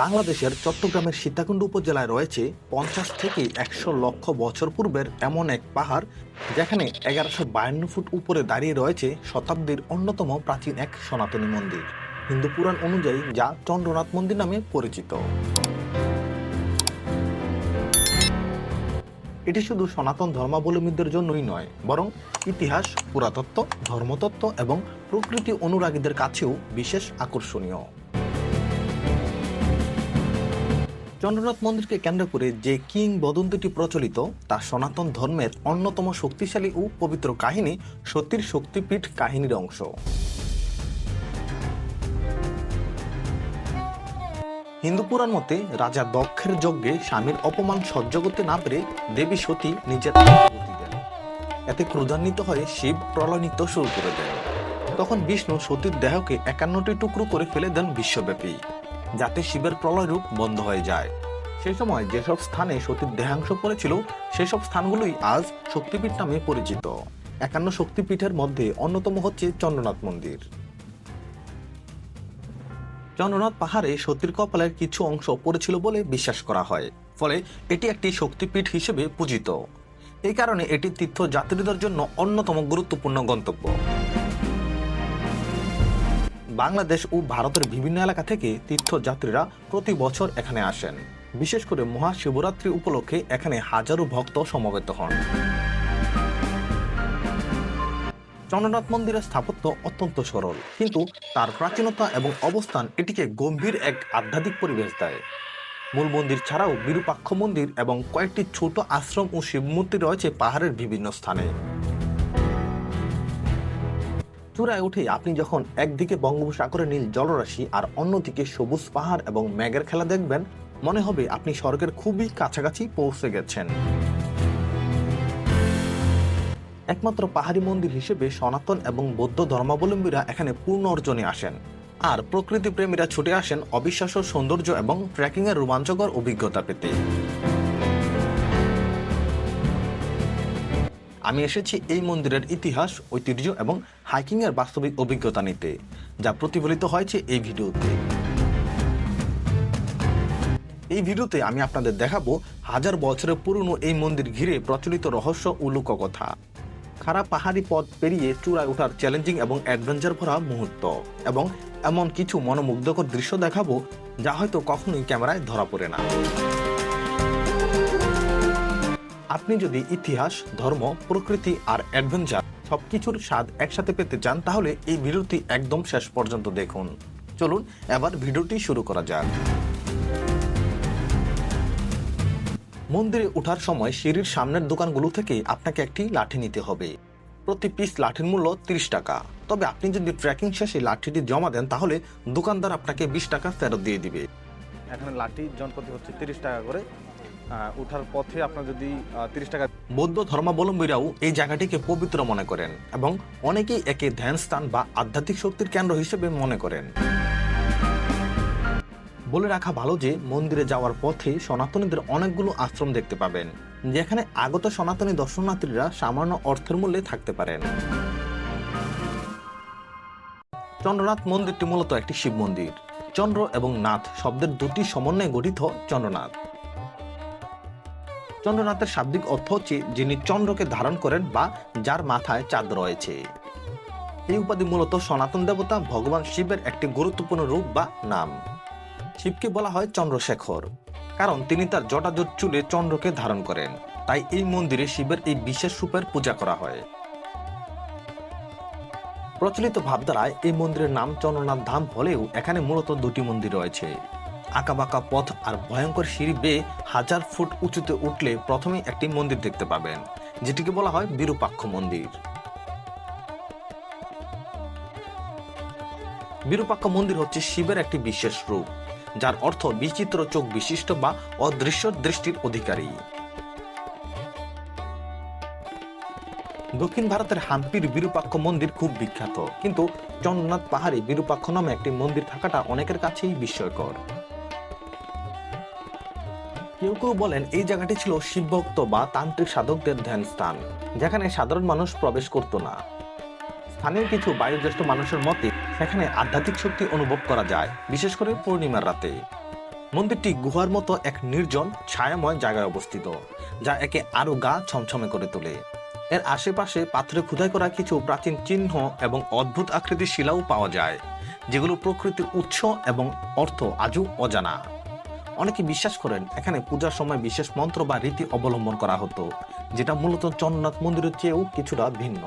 বাংলাদেশের চট্টগ্রামের সীতাকুণ্ড উপজেলায় রয়েছে পঞ্চাশ থেকে একশো লক্ষ বছর পূর্বের এমন এক পাহাড়, যেখানে এগারোশো বায়ান্ন ফুট উপরে দাঁড়িয়ে রয়েছে শতাব্দীর অন্যতম প্রাচীন এক সনাতনী মন্দির। হিন্দু পুরাণ অনুযায়ী যা চন্দ্রনাথ মন্দির নামে পরিচিত। এটি শুধু সনাতন ধর্মাবলম্বীদের জন্যই নয়, বরং ইতিহাস, পুরাতত্ত্ব, ধর্মতত্ত্ব এবং প্রকৃতি অনুরাগীদের কাছেও বিশেষ আকর্ষণীয়। চন্দ্রনাথ মন্দিরকে কেন্দ্র করে যে কিংবদন্তিটি প্রচলিত, তা সনাতন ধর্মের অন্যতম শক্তিশালী ও পবিত্র কাহিনী সতীর শক্তিপীঠ কাহিনীর অংশ। হিন্দু পুরাণ মতে রাজা দক্ষের যজ্ঞে স্বামীর অপমান সহ্য করতে না পেরে দেবী সতী নিজের দেন। এতে ক্রোধান্বিত হয়ে শিব প্রলয় শুরু করে দেন। তখন বিষ্ণু সতীর দেহকে একান্নটি টুকরো করে ফেলে দেন বিশ্বব্যাপী। যাতে শিবের প্রলয় রূপ বন্ধ হয়ে যায়। সেই সময় যেসব স্থানে সতীর দেহাংশ পড়েছিল, সেসব স্থানগুলোই আজ শক্তিপীঠ নামে পরিচিত। একান্ন শক্তিপীঠের মধ্যে অন্যতম হচ্ছে চন্দ্রনাথ মন্দির। চন্দ্রনাথ পাহাড়ে সতীর কপালের কিছু অংশ পড়েছিল বলে বিশ্বাস করা হয়, ফলে এটি একটি শক্তিপীঠ হিসেবে পূজিত। এই কারণে এটি তীর্থযাত্রীদের জন্য অন্যতম গুরুত্বপূর্ণ গন্তব্য। বাংলাদেশ ও ভারতের বিভিন্ন এলাকা থেকে তীর্থযাত্রীরা প্রতি বছর এখানে আসেন। বিশেষ করে মহাশিবরাত্রি উপলক্ষে এখানে হাজারো ভক্ত সমবেত হন। চন্দ্রনাথ মন্দিরের স্থাপত্য অত্যন্ত সরল, কিন্তু তার প্রাচীনতা এবং অবস্থান এটিকে গম্ভীর এক আধ্যাত্মিক পরিবেশ দেয়। মূল মন্দির ছাড়াও বিরূপাক্ষ মন্দির এবং কয়েকটি ছোট আশ্রম ও শিবমূর্তি রয়েছে পাহাড়ের বিভিন্ন স্থানে। চূড়ায় উঠে আপনি যখন একদিকে বঙ্গোপসাগরের নীল জলরাশি আর অন্যদিকে সবুজ পাহাড় এবং ম্যাগের খেলা দেখবেন, মনে হবে আপনি স্বর্গের খুবই কাছাকাছি পৌঁছে গেছেন। একমাত্র পাহাড়ি মন্দির হিসেবে সনাতন এবং বৌদ্ধ ধর্মাবলম্বীরা এখানে পূর্ণ অর্জনে আসেন। আর প্রকৃতি প্রেমীরা ছুটে আসেন অবিশ্বাস্য সৌন্দর্য এবং ট্রেকিংয়ের রোমাঞ্চকর অভিজ্ঞতা পেতে। আমি এসেছি এই মন্দিরের ইতিহাস, ঐতিহ্য এবং হাইকিংয়ের বাস্তবিক অভিজ্ঞতা নিতে, যা প্রতিফলিত হয়েছে এই ভিডিওতে। এই ভিডিওতে আমি আপনাদের দেখাবো হাজার বছরের পুরনো এই মন্দির ঘিরে প্রচলিত রহস্য ও লোককথা। খারাপ পাহাড়ি পথ পেরিয়ে চূড়ায় ওঠার চ্যালেঞ্জিং এবং অ্যাডভেঞ্চার ভরা মুহূর্ত এবং এমন কিছু মনোমুগ্ধকর দৃশ্য দেখাবো, যা হয়তো কখনোই ক্যামেরায় ধরা পড়ে না। আপনি যদি ইতিহাস, ধর্ম, প্রকৃতি আর অ্যাডভেঞ্চার সব কিছুর স্বাদ একসাথে পেতে চান, তাহলে এই ভিডিওটি একদম শেষ পর্যন্ত দেখুন। চলুন, এবার ভিডিওটি শুরু করা যাক। মন্দিরে ওঠার সময় সিঁড়ির সামনের দোকানগুলো থেকে আপনাকে একটি লাঠি নিতে হবে। প্রতি পিস লাঠির মূল্য তিরিশ টাকা। তবে আপনি যদি ট্রেকিং শেষে লাঠিটি জমা দেন, তাহলে দোকানদার আপনাকে বিশ টাকা ফেরত দিয়ে দিবে। এখানে লাঠি জনপ্রতি হচ্ছে তিরিশ টাকা করে। উঠার পথে আপনার যদি তিরিশ টাকা বৌদ্ধ ধর্মাবলম্বীরাও এই জায়গাটিকে পবিত্র মনে করেন এবং অনেকেই একে ধ্যান স্থান বা আধ্যাত্মিক শক্তির কেন্দ্র হিসেবে মনে করেন। বলে রাখা ভালো যে, মন্দিরে যাওয়ার পথে সনাতনীদের অনেকগুলো আশ্রম দেখতে পাবেন, যেখানে আগত সনাতনী দর্শনার্থীরা সামান্য অর্থের মূল্যে থাকতে পারেন। চন্দ্রনাথ মন্দিরটি মূলত একটি শিব মন্দির। চন্দ্র এবং নাথ শব্দের দুটি সমন্বয়ে গঠিত চন্দ্রনাথ। চন্দ্রনাথের শাব্দিক অর্থ হচ্ছে যিনি চন্দ্রকে ধারণ করেন বা যার মাথায় চাঁদ রয়েছে। এই উপাধি মূলত সনাতন দেবতা, ভগবান শিবের একটি গুরুত্বপূর্ণ রূপ বা নাম। শিবকে বলা হয় চন্দ্রশেখর, কারণ তিনি তার জটাজট চুলে চন্দ্রকে ধারণ করেন। তাই এই মন্দিরে শিবের এই বিশেষ রূপের পূজা করা হয়। প্রচলিত ভাবধারায় এই মন্দিরের নাম চন্দ্রনাথ ধাম হলেও এখানে মূলত দুটি মন্দির রয়েছে। আঁকাবাঁকা পথ আর ভয়ঙ্কর সিঁড়ি বেয়ে হাজার ফুট উঁচুতে উঠলে প্রথমে একটি মন্দির দেখতে পাবেন, যেটিকে বলা হয় বিরূপাক্ষ মন্দির। বিরূপাক্ষ মন্দির হচ্ছে শিবের একটি বিশেষ রূপ, যার অর্থ বিচিত্র চোখ বিশিষ্ট বা অদৃশ্য দৃষ্টির অধিকারী। দক্ষিণ ভারতের হাম্পির বিরূপাক্ষ মন্দির খুব বিখ্যাত, কিন্তু চন্দ্রনাথ পাহাড়ে বিরূপাক্ষ নামে একটি মন্দির থাকাটা অনেকের কাছেই বিস্ময়কর। কেউ কেউ বলেন এই জায়গাটি ছিল শিবভক্ত বা তান্ত্রিক সাধকদের ধ্যান স্থান, যেখানে সাধারণ মানুষ প্রবেশ করত না। স্থানীয় কিছু বায়োজ্যেষ্ঠ মানুষের মতে, সেখানে আধ্যাত্মিক শক্তি অনুভব করা যায়, বিশেষ করে পূর্ণিমার রাতে। মন্দিরটি গুহার মতো এক নির্জন, ছায়াময় জায়গায় অবস্থিত, যা একে আরও গা ছমছমে করে তোলে। এর আশেপাশে পাথরে খোদাই করা কিছু প্রাচীন চিহ্ন এবং অদ্ভুত আকৃতির শিলাও পাওয়া যায়, যেগুলো প্রকৃতির উৎস এবং অর্থ আজও অজানা। অনেকে বিশ্বাস করেন এখানে পূজার সময় বিশেষ মন্ত্র বা রীতি অবলম্বন করা হতো, যেটা মূলত চন্দ্রনাথ মন্দিরের চেয়েও কিছুটা ভিন্ন।